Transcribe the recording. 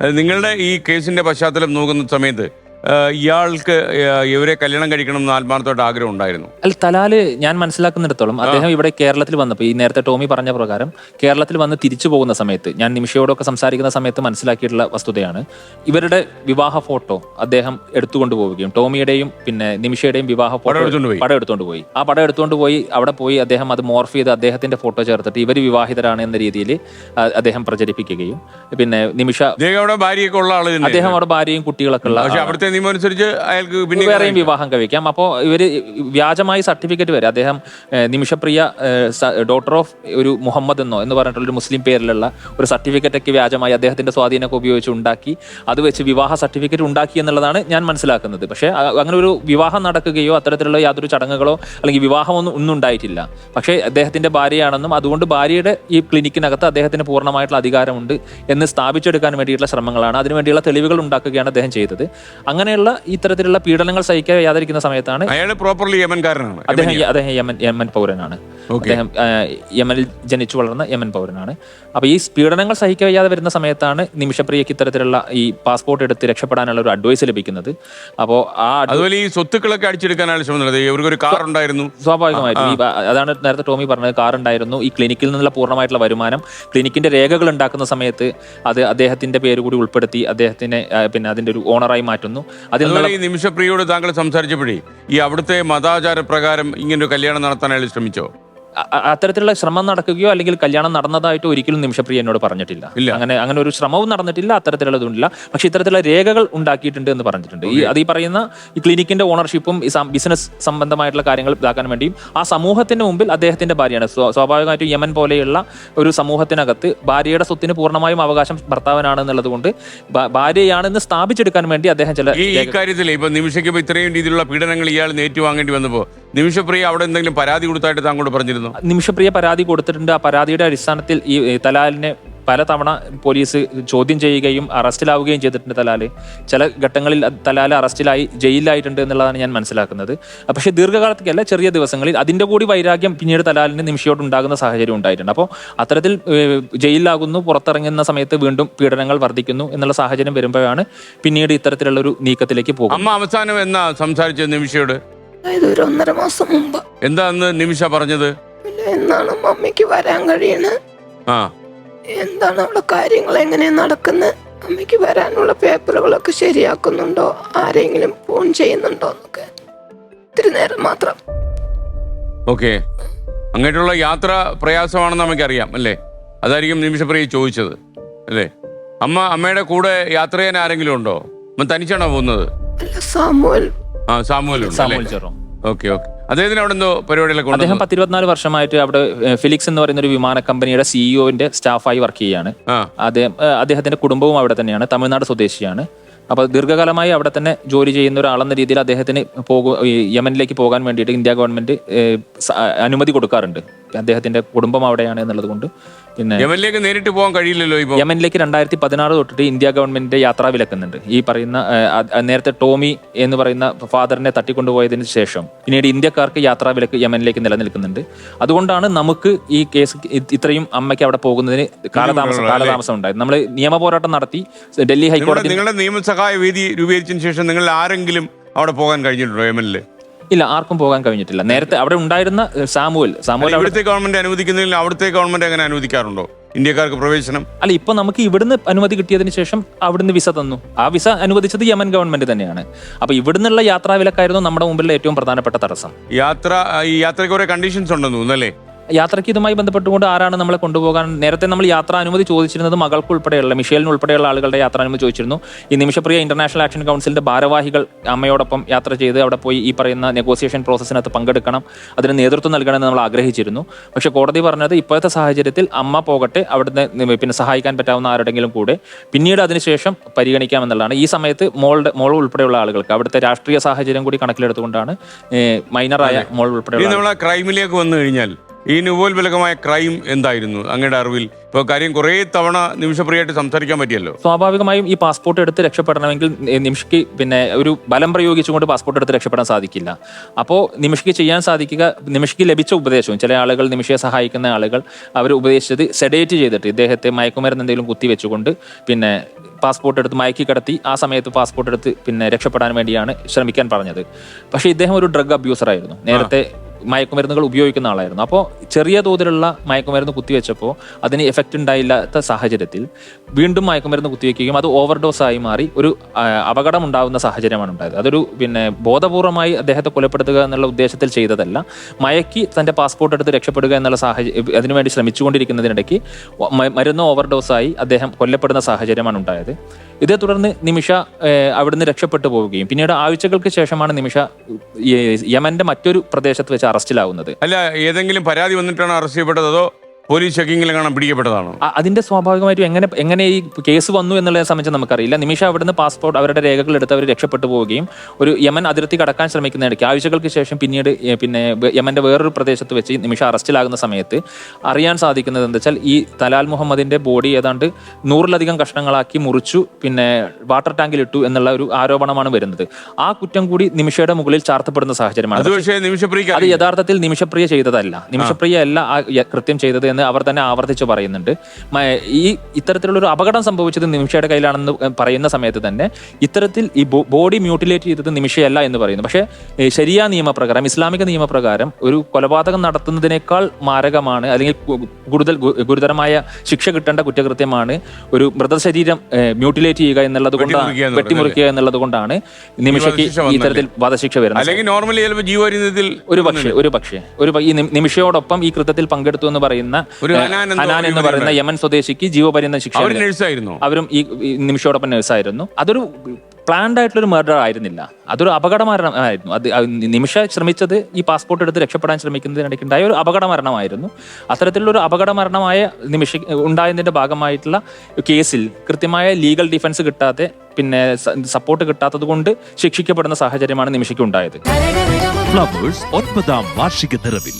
നിങ്ങളുടെ ഈ കേസിന്റെ പശ്ചാത്തലം നോക്കുന്ന സമയത്ത് ഇയാൾക്ക് ഇവരെ കല്യാണം കഴിക്കണം എന്ന് ആത്മാർത്ഥമായിട്ട് ആഗ്രഹം ഉണ്ടായിരുന്നു. അല്ല തലാൽ ഞാൻ മനസ്സിലാക്കുന്നിടത്തോളം അദ്ദേഹം ഇവിടെ കേരളത്തിൽ വന്നപ്പോൾ ഈ നേരത്തെ ടോമി പറഞ്ഞ പ്രകാരം കേരളത്തിൽ വന്ന് തിരിച്ചു പോകുന്ന സമയത്ത് ഞാൻ നിമിഷയോടൊക്കെ സംസാരിക്കുന്ന സമയത്ത് മനസ്സിലാക്കിയിട്ടുള്ള വസ്തുതയാണ് ഇവരുടെ വിവാഹ ഫോട്ടോ അദ്ദേഹം എടുത്തുകൊണ്ട് പോവുകയും ടോമിയുടെയും പിന്നെ നിമിഷയുടെയും വിവാഹ ഫോട്ടോ പടം എടുത്തുകൊണ്ട് പോയി. ആ പടം എടുത്തുകൊണ്ട് പോയി അവിടെ പോയി അദ്ദേഹം അത് മോർഫ് ചെയ്ത് അദ്ദേഹത്തിന്റെ ഫോട്ടോ ചേർത്തിട്ട് ഇവർ വിവാഹിതരാണ് എന്ന രീതിയിൽ അദ്ദേഹം പ്രചരിപ്പിക്കുകയും പിന്നെ നിമിഷ അദ്ദേഹം അവിടെ ഭാര്യയും കുട്ടികളൊക്കെ ഉള്ള അവിടുത്തെ നിയമം അനുസരിച്ച് അയാൾക്ക് പിന്നെ വേറെയും വിവാഹം കഴിക്കാം. അപ്പോൾ ഇവർ വ്യാജമായി സർട്ടിഫിക്കറ്റ് വരെ അദ്ദേഹം ഏഹ്, നിമിഷപ്രിയ ഡോട്ടർ ഓഫ് ഒരു മുഹമ്മദ് എന്നോ എന്ന് പറഞ്ഞിട്ടുള്ള ഒരു മുസ്ലിം പേരിലുള്ള ഒരു സർട്ടിഫിക്കറ്റ് ഒക്കെ വ്യാജമായി അദ്ദേഹത്തിന്റെ സ്വാധീനമൊക്കെ ഉപയോഗിച്ച് ഉണ്ടാക്കി അത് വെച്ച് വിവാഹ സർട്ടിഫിക്കറ്റ് ഉണ്ടാക്കി എന്നുള്ളതാണ് ഞാൻ മനസ്സിലാക്കുന്നത്. പക്ഷേ അ- അങ്ങനെ ഒരു വിവാഹം നടക്കുകയോ അത്തരത്തിലുള്ള യാതൊരു ചടങ്ങുകളോ അല്ലെങ്കിൽ വിവാഹമൊന്നും ഒന്നും ഉണ്ടായിട്ടില്ല. പക്ഷേ അദ്ദേഹത്തിന്റെ ഭാര്യയാണെന്നും അതുകൊണ്ട് ഭാര്യയുടെ ഈ ക്ലിനിക്കിനകത്ത് അദ്ദേഹത്തിന് പൂർണമായിട്ടുള്ള അധികാരമുണ്ട് എന്ന് സ്ഥാപിച്ചെടുക്കാൻ വേണ്ടിയിട്ടുള്ള ശ്രമങ്ങളാണ്. അതിനുവേണ്ടിയുള്ള തെളിവുകൾ ഉണ്ടാക്കുകയാണ് അദ്ദേഹം ചെയ്തത്. അങ്ങനെയുള്ള ഇത്തരത്തിലുള്ള പീഡനങ്ങൾ സഹിക്കാതിരിക്കുന്ന സമയത്താണ് അയാൾ പ്രോപ്പർലി യമൻകാരനാണ് അദ്ദേഹം അദ്ദേഹം യമൻ യമൻ പൗരനാണ്. അദ്ദേഹം യമനിൽ ജനിച്ചു വളർന്ന യമൻ പൗരനാണ്. അപ്പൊ ഈ പീഡനങ്ങൾ സഹിക്കാൻ വയ്യാതെ വരുന്ന സമയത്താണ് നിമിഷപ്രിയക്ക് ഇത്തരത്തിലുള്ള ഈ പാസ്പോർട്ട് എടുത്ത് രക്ഷപ്പെടാനുള്ള ഒരു അഡ്വൈസ് ലഭിക്കുന്നത്. അപ്പോൾ ആ അതുപോലെ ഈ സ്വത്തുക്കളൊക്കെ അടിച്ചെടുക്കാനാണ് കാർ ഉണ്ടായിരുന്നു. സ്വാഭാവികമായിട്ടും. അതാണ് നേരത്തെ ടോമി പറഞ്ഞത് കാർ ഉണ്ടായിരുന്നു. ഈ ക്ലിനിക്കിൽ നിന്നുള്ള പൂർണമായിട്ടുള്ള വരുമാനം ക്ലിനിക്കിന്റെ രേഖകൾ ഉണ്ടാക്കുന്ന സമയത്ത് അത് അദ്ദേഹത്തിന്റെ പേര് കൂടി ഉൾപ്പെടുത്തി അദ്ദേഹത്തിനെ പിന്നെ അതിന്റെ ഒരു ഓണറായി മാറ്റുന്നു. അതിൽ ഈ നിമിഷപ്രിയോട് താങ്കൾ സംസാരിച്ചപ്പോഴേ ഈ അവിടുത്തെ മതാചാര പ്രകാരം ഇങ്ങനെ ഒരു കല്യാണം നടത്താനായിട്ട് ശ്രമിച്ചോ? അത്തരത്തിലുള്ള ശ്രമം നടക്കുകയോ അല്ലെങ്കിൽ കല്യാണം നടന്നതായിട്ട് ഒരിക്കലും നിമിഷപ്രിയ എന്നോട് പറഞ്ഞിട്ടില്ല. ഇല്ല. അങ്ങനെ അങ്ങനെ ഒരു ശ്രമവും നടന്നിട്ടില്ല അത്തരത്തിലുള്ളതുമില്ല. പക്ഷെ ഇത്തരത്തിലുള്ള രേഖകൾ ഉണ്ടാക്കിയിട്ടുണ്ട് എന്ന് പറഞ്ഞിട്ടുണ്ട്. ഈ അത് ഈ പറയുന്ന ഈ ക്ലിനിക്കിന്റെ ഓണർഷിപ്പും ഈ ബിസിനസ് സംബന്ധമായിട്ടുള്ള കാര്യങ്ങൾ ഇതാക്കാൻ വേണ്ടിയും ആ സമൂഹത്തിന്റെ മുമ്പിൽ അദ്ദേഹത്തിന്റെ ഭാര്യയാണ്. സ്വാ- സ്വാഭാവികമായിട്ടും യമൻ പോലെയുള്ള ഒരു സമൂഹത്തിനകത്ത് ഭാര്യയുടെ സ്വത്തിന് പൂർണമായും അവകാശം ഭർത്താവിനാണ് എന്നുള്ളത് കൊണ്ട് ഭാര്യയാണെന്ന് സ്ഥാപിച്ചെടുക്കാൻ വേണ്ടി അദ്ദേഹം ചില ഈ കാര്യത്തിൽ ഇപ്പൊ നിമിഷയ്ക്ക് ഇത്രയും രീതിയിലുള്ള പീഡനങ്ങൾ ഇയാൾ നേറ്റുവാങ്ങേണ്ടി വന്നപ്പോൾ നിമിഷപ്രിയ അവിടെ എന്തെങ്കിലും പരാതി കൊടുത്തായിട്ട് താങ്കളോട് പറഞ്ഞിരുന്നു? നിമിഷപ്രിയ പരാതി കൊടുത്തിട്ടുണ്ട്. ആ പരാതിയുടെ അടിസ്ഥാനത്തിൽ ഈ തലാലിനെ പലതവണ പോലീസ് ചോദ്യം ചെയ്യുകയും അറസ്റ്റിലാവുകയും ചെയ്തിട്ടുണ്ട് തലാൽ. ചില ഘട്ടങ്ങളിൽ തലാൽ അറസ്റ്റിലായി ജയിലിലായിട്ടുണ്ട് എന്നുള്ളതാണ് ഞാൻ മനസ്സിലാക്കുന്നത്. പക്ഷെ ദീർഘകാലത്തേക്കല്ല ചെറിയ ദിവസങ്ങളിൽ അതിന്റെ കൂടി വൈരാഗ്യം പിന്നീട് തലാലിന് നിമിഷയോട് ഉണ്ടാകുന്ന സാഹചര്യം ഉണ്ടായിട്ടുണ്ട്. അപ്പോൾ അത്തരത്തിൽ ജയിലിലാകുന്നു പുറത്തിറങ്ങുന്ന സമയത്ത് വീണ്ടും പീഡനങ്ങൾ വർദ്ധിക്കുന്നു എന്നുള്ള സാഹചര്യം വരുമ്പോഴാണ് പിന്നീട് ഇത്തരത്തിലുള്ള ഒരു നീക്കത്തിലേക്ക് പോകുന്നത്. അമ്മ അവസാനം എന്നാ സംസാരിച്ച നിമിഷയോട്? ഒരു ഒന്നര മാസം മുമ്പ്. എന്താന്ന് നിമിഷ പറഞ്ഞത്? പിന്നെ എന്നാണ് മമ്മിക്ക് വരാൻ കഴിയുന്നത് ആ. എന്താണ് അവിടെ കാര്യങ്ങൾ എങ്ങനെ നടക്കുന്നത് അമ്മയ്ക്ക് വരാനുള്ള പേപ്പറുകളൊക്കെ ശരിയാക്കുന്നുണ്ടോ? ആരെങ്കിലും ഫോൺ ചെയ്യുന്നുണ്ടോ എന്നൊക്കെ. ഇത്തിരി നേരം മാത്രം. ഓക്കെ. അങ്ങോട്ടുള്ള യാത്ര പ്രയാസമാണെന്ന് നമുക്കറിയാം അല്ലേ? അതായിരിക്കും നിമിഷപ്രിയ ചോദിച്ചത് അല്ലേ? അമ്മ അമ്മയുടെ കൂടെ യാത്ര ചെയ്യാൻ ആരെങ്കിലും ഉണ്ടോ? അമ്മ തനിച്ചാണോ പോകുന്നത്? അല്ല സാമുവൽ. ആ സാമുവൽ ഉണ്ട് സാമുവൽ ചെറോ ഓക്കെ ഓക്കെ. അദ്ദേഹത്തിന് അവിടെ എന്തോ പരിപാടികളൊക്കെ അദ്ദേഹം പത്തിരുപത്തിനാല് വർഷമായിട്ട് അവിടെ ഫിലിക്സ് എന്ന് പറയുന്ന ഒരു വിമാന കമ്പനിയുടെ സിഇഒന്റെ സ്റ്റാഫായി വർക്ക് അദ്ദേഹം അദ്ദേഹത്തിന്റെ കുടുംബവും അവിടെ തന്നെയാണ്. തമിഴ്നാട് സ്വദേശിയാണ്. അപ്പോൾ ദീർഘകാലമായി അവിടെ തന്നെ ജോലി ചെയ്യുന്ന ഒരാളെന്ന രീതിയിൽ അദ്ദേഹത്തിന് പോകു യമനിലേക്ക് പോകാൻ വേണ്ടിയിട്ട് ഇന്ത്യ ഗവൺമെന്റ് അനുമതി കൊടുക്കാറുണ്ട്. അദ്ദേഹത്തിന്റെ കുടുംബം അവിടെയാണ് എന്നുള്ളത് കൊണ്ട് പിന്നെ യമനിലേക്ക് നേരിട്ട് പോകാൻ കഴിയില്ലല്ലോ ഇപ്പോൾ യമനിലേക്ക് രണ്ടായിരത്തി പതിനാറ് തൊട്ടിട്ട് ഇന്ത്യ ഗവൺമെന്റിന്റെ യാത്രാ വിലക്കുന്നുണ്ട്. ഈ പറയുന്ന നേരത്തെ ടോമി എന്ന് പറയുന്ന ഫാദറിനെ തട്ടിക്കൊണ്ടുപോയതിന് ശേഷം പിന്നീട് ഇന്ത്യക്കാർക്ക് യാത്രാ വിലക്ക് യമനിലേക്ക് നിലനിൽക്കുന്നുണ്ട്. അതുകൊണ്ടാണ് നമുക്ക് ഈ കേസ് ഇ- ഇത്രയും അമ്മയ്ക്ക് അവിടെ പോകുന്നതിന് കാലതാമസം കാലതാമസം ഉണ്ടായത്. നമ്മൾ നിയമ പോരാട്ടം നടത്തി ഡൽഹി നിങ്ങളുടെ ഹൈക്കോടതി നിങ്ങളുടെ നിയമസഹായ വേദി രൂപീകരിച്ചതിന് ശേഷം നിങ്ങൾ ആരെങ്കിലും അവിടെ പോകാൻ കഴിഞ്ഞിട്ടുണ്ടോ യമനിൽ? ഇല്ല ആർക്കും പോകാൻ കഴിഞ്ഞിട്ടില്ല. നേരത്തെ അവിടെ ഉണ്ടായിരുന്ന സാമുവൽ. സാമുവൽ അവിടെ ഇവിടുത്തെ ഗവൺമെന്റ് അനുവദിക്കുന്നില്ല അവിടുത്തെ ഗവൺമെന്റ് എങ്ങനെ അനുവദിക്കാറുണ്ടോ? ഇന്ത്യക്കാർക്ക് പ്രവേശനം? അല്ല ഇപ്പൊ നമുക്ക് ഇവിടുന്ന് അനുമതി കിട്ടിയതിന് ശേഷം അവിടുന്ന് വിസ തന്നു. ആ വിസ അനുവദിച്ചത് യമൻ ഗവൺമെന്റ് തന്നെയാണ്. അപ്പൊ ഇവിടുന്നുള്ള യാത്രാ വിലക്കായിരുന്നു നമ്മുടെ മുമ്പിലുള്ള ഏറ്റവും പ്രധാനപ്പെട്ട തടസ്സം. യാത്ര ഈ യാത്രയ്ക്ക് കണ്ടീഷൻസ് ഉണ്ടെന്ന് തോന്നുന്നല്ലേ യാത്രയ്ക്ക് ഇതുമായി ബന്ധപ്പെട്ടുകൊണ്ട് ആരാണ് നമ്മളെ കൊണ്ടുപോകാൻ നേരത്തെ നമ്മൾ യാത്രാ അനുമതി ചോദിച്ചിരുന്നത് മകൾക്ക് ഉൾപ്പെടെയുള്ള മിഷേലിന് ഉൾപ്പെടെയുള്ള ആളുകളുടെ യാത്രാ അനുമതി ചോദിച്ചിരുന്നു. ഈ നിമിഷപ്രിയ ഇന്റർനാഷണൽ ആക്ഷൻ കൗൺസിലിന്റെ ഭാരവാഹികൾ അമ്മയോടൊപ്പം യാത്ര ചെയ്ത് അവിടെ പോയി ഈ പറയുന്ന നെഗോസിയേഷൻ പ്രോസസ്സിനകത്ത് പങ്കെടുക്കണം. അതിന് നേതൃത്വം നൽകണമെന്ന് നമ്മൾ ആഗ്രഹിച്ചിരുന്നു. പക്ഷെ കോടതി പറഞ്ഞത് ഇപ്പോഴത്തെ സാഹചര്യത്തിൽ അമ്മ പോകട്ടെ അവിടുന്ന് പിന്നെ സഹായിക്കാൻ പറ്റാവുന്ന ആരുടെങ്കിലും കൂടെ. പിന്നീട് അതിനുശേഷം പരിഗണിക്കാമെന്നുള്ളതാണ്. ഈ സമയത്ത് മോളുടെ മോൾ ഉൾപ്പെടെയുള്ള ആളുകൾക്ക് അവിടുത്തെ രാഷ്ട്രീയ സാഹചര്യം കൂടി കണക്കിലെടുത്തുകൊണ്ടാണ് മൈനറായ മോൾ ഉൾപ്പെടെ ഉൾപ്പെടെയുള്ള ക്രൈമിലേക്ക് വന്നു കഴിഞ്ഞാൽ ഈ നുവോത്ബലകമായ ക്രൈം എന്തായിരുന്നു? അങ്ങയുടെ അറിവിൽ. ഇപ്പൊ കാര്യം കുറെ തവണ നിമിഷപ്രിയായിട്ട് സംസാരിക്കാൻ പറ്റിയല്ലോ. സ്വാഭാവികമായും ഈ പാസ്പോർട്ട് എടുത്ത് രക്ഷപ്പെടണമെങ്കിൽ നിമിഷയ്ക്ക് പിന്നെ ഒരു ബലം പ്രയോഗിച്ചുകൊണ്ട് പാസ്പോർട്ട് എടുത്ത് രക്ഷപ്പെടാൻ സാധിക്കില്ല. അപ്പോൾ നിമിഷയ്ക്ക് ചെയ്യാൻ സാധിക്കുക നിമിഷയ്ക്ക് ലഭിച്ച ഉപദേശവും ചില ആളുകൾ നിമിഷയെ സഹായിക്കുന്ന ആളുകൾ അവർ ഉപദേശിച്ചത് സെഡേറ്റ് ചെയ്തിട്ട് ഇദ്ദേഹത്തെ മയക്കുമരുന്ന് എന്തെങ്കിലും കുത്തിവെച്ചുകൊണ്ട് പിന്നെ പാസ്പോർട്ട് എടുത്ത് മയക്കി കടത്തി ആ സമയത്ത് പാസ്പോർട്ട് എടുത്ത് പിന്നെ രക്ഷപ്പെടാൻ വേണ്ടിയാണ് ശ്രമിക്കാൻ പറഞ്ഞത്. പക്ഷേ ഇദ്ദേഹം ഒരു ഡ്രഗ് അബ്യൂസർ ആയിരുന്നു. നേരത്തെ മയക്കുമരുന്നുകൾ ഉപയോഗിക്കുന്ന ആളായിരുന്നു. അപ്പോൾ ചെറിയ തോതിലുള്ള മയക്കുമരുന്ന് കുത്തിവെച്ചപ്പോൾ അതിന് എഫക്റ്റ് ഉണ്ടായില്ലാത്ത സാഹചര്യത്തിൽ വീണ്ടും മയക്കുമരുന്ന് കുത്തിവെക്കുകയും അത് ഓവർഡോസ് ആയി മാറി ഒരു അപകടം ഉണ്ടാകുന്ന സാഹചര്യമാണ് ഉണ്ടായത്. അതൊരു പിന്നെ ബോധപൂർവമായി അദ്ദേഹത്തെ കൊലപ്പെടുത്തുക എന്നുള്ള ഉദ്ദേശത്തിൽ ചെയ്തതല്ല. മയക്കി തന്റെ പാസ്പോർട്ട് എടുത്ത് രക്ഷപ്പെടുക എന്നുള്ള സാഹചര്യം അതിനുവേണ്ടി ശ്രമിച്ചുകൊണ്ടിരിക്കുന്നതിനിടയ്ക്ക് മരുന്ന് ഓവർഡോസായി അദ്ദേഹം കൊല്ലപ്പെടുന്ന സാഹചര്യമാണ് ഉണ്ടായത്. ഇതേ തുടർന്ന് നിമിഷ അവിടുന്ന് രക്ഷപ്പെട്ടു പോവുകയും. പിന്നീട് ആഴ്ചകൾക്ക് ശേഷമാണ് നിമിഷ യമന്റെ മറ്റൊരു പ്രദേശത്ത് വെച്ച് അറസ്റ്റിലാവുന്നത്. അല്ല ഏതെങ്കിലും പരാതി വന്നിട്ടാണ് അറസ്റ്റ് ചെയ്യപ്പെട്ടത്? അതോ പോലീസ് ചെക്കിങ്ങിൽ കാണാൻ പിടിക്കപ്പെട്ടതാണ്. അതിന്റെ സ്വാഭാവികമായിട്ടും എങ്ങനെ എങ്ങനെ ഈ കേസ് വന്നു എന്നുള്ളതിനെ സംബന്ധിച്ച് നമുക്കറിയില്ല. നിമിഷ അവിടുന്ന് പാസ്പോർട്ട് അവരുടെ രേഖകൾ എടുത്ത് അവർ രക്ഷപ്പെട്ടു പോവുകയും ഒരു യമൻ അതിർത്തി കടക്കാൻ ശ്രമിക്കുന്നതിടയ്ക്ക് ആഴ്ചകൾക്ക് ശേഷം പിന്നീട് പിന്നെ യമന്റെ വേറൊരു പ്രദേശത്ത് വെച്ച് നിമിഷ അറസ്റ്റിലാകുന്ന സമയത്ത് അറിയാൻ സാധിക്കുന്നത് എന്താ വെച്ചാൽ ഈ തലാൽ മുഹമ്മദിന്റെ ബോഡി ഏതാണ്ട് നൂറിലധികം കഷ്ണങ്ങളാക്കി മുറിച്ചു പിന്നെ വാട്ടർ ടാങ്കിൽ ഇട്ടു എന്നുള്ള ഒരു ആരോപണമാണ് വരുന്നത്. ആ കുറ്റം കൂടി നിമിഷയുടെ മുകളിൽ ചാർത്തപ്പെടുന്ന സാഹചര്യമാണ്. അത്. യഥാർത്ഥത്തിൽ നിമിഷപ്രിയ ചെയ്തതല്ല. നിമിഷപ്രിയ അല്ല ആ കൃത്യം ചെയ്തത് എന്ന് അവർ തന്നെ ആവർത്തിച്ച് പറയുന്നുണ്ട്. ഈ ഇത്തരത്തിലുള്ള ഒരു അപകടം സംഭവിച്ചത് നിമിഷയുടെ കയ്യിലാണെന്ന് പറയുന്ന സമയത്ത് തന്നെ ഇത്തരത്തിൽ ഈ ബോഡി മ്യൂട്ടിലേറ്റ് ചെയ്തത് നിമിഷയല്ല എന്ന് പറയുന്നു. പക്ഷേ ശരിയാ നിയമപ്രകാരം ഇസ്ലാമിക നിയമപ്രകാരം ഒരു കൊലപാതകം നടത്തുന്നതിനേക്കാൾ മാരകമാണ് അല്ലെങ്കിൽ കൂടുതൽ ഗുരുതരമായ ശിക്ഷ കിട്ടേണ്ട കുറ്റകൃത്യമാണ് ഒരു മൃതശരീരം മ്യൂട്ടിലേറ്റ് ചെയ്യുക എന്നുള്ളത് കൊണ്ടാണ് വെട്ടിമുറിക്കുക എന്ന് വെട്ടിമുറിക്കുക എന്നുള്ളത് കൊണ്ടാണ് നിമിഷയ്ക്ക് ഇത്തരത്തിൽ വധശിക്ഷ വരുന്നത്. അല്ലെങ്കിൽ നോർമലി ഒരു പക്ഷേ ഒരു പക്ഷേ. ഒരു ഈ നിമി- നിമിഷയോടൊപ്പം ഈ കൃത്യത്തിൽ പങ്കെടുത്തു എന്ന് പറയുന്ന ഒരു ഹനാൻ എന്ന് പറയുന്ന യമൻ സ്വദേശിക്ക് ജീവപര്യന്തം ശിക്ഷ. അവരും ഈ നിമിഷോടൊപ്പം നിമിഷയോടൊപ്പം നേഴ്സായിരുന്നു അതൊരു പ്ലാൻഡ് ആയിട്ടുള്ള ഒരു മർഡർ ആയിരുന്നില്ല. അതൊരു അപകട മരണമായിരുന്നു അത് നിമിഷ ശ്രമിച്ചത് ഈ പാസ്പോർട്ട് എടുത്ത് രക്ഷപ്പെടാൻ ശ്രമിക്കുന്നതിനിടയ്ക്ക് ഉണ്ടായ ഒരു അപകട മരണമായിരുന്നു അത്തരത്തിലുള്ള ഒരു അപകട മരണമായ നിമിഷ ഉണ്ടായതിന്റെ ഭാഗമായിട്ടുള്ള കേസിൽ കൃത്യമായ ലീഗൽ ഡിഫൻസ് കിട്ടാതെ പിന്നെ സപ്പോർട്ട് കിട്ടാത്തത് കൊണ്ട് ശിക്ഷിക്കപ്പെടുന്ന സാഹചര്യമാണ് നിമിഷയ്ക്ക് ഉണ്ടായത്. ഫ്ലവേഴ്സ് ഒൻപതാം വാർഷിക നിറവിൽ.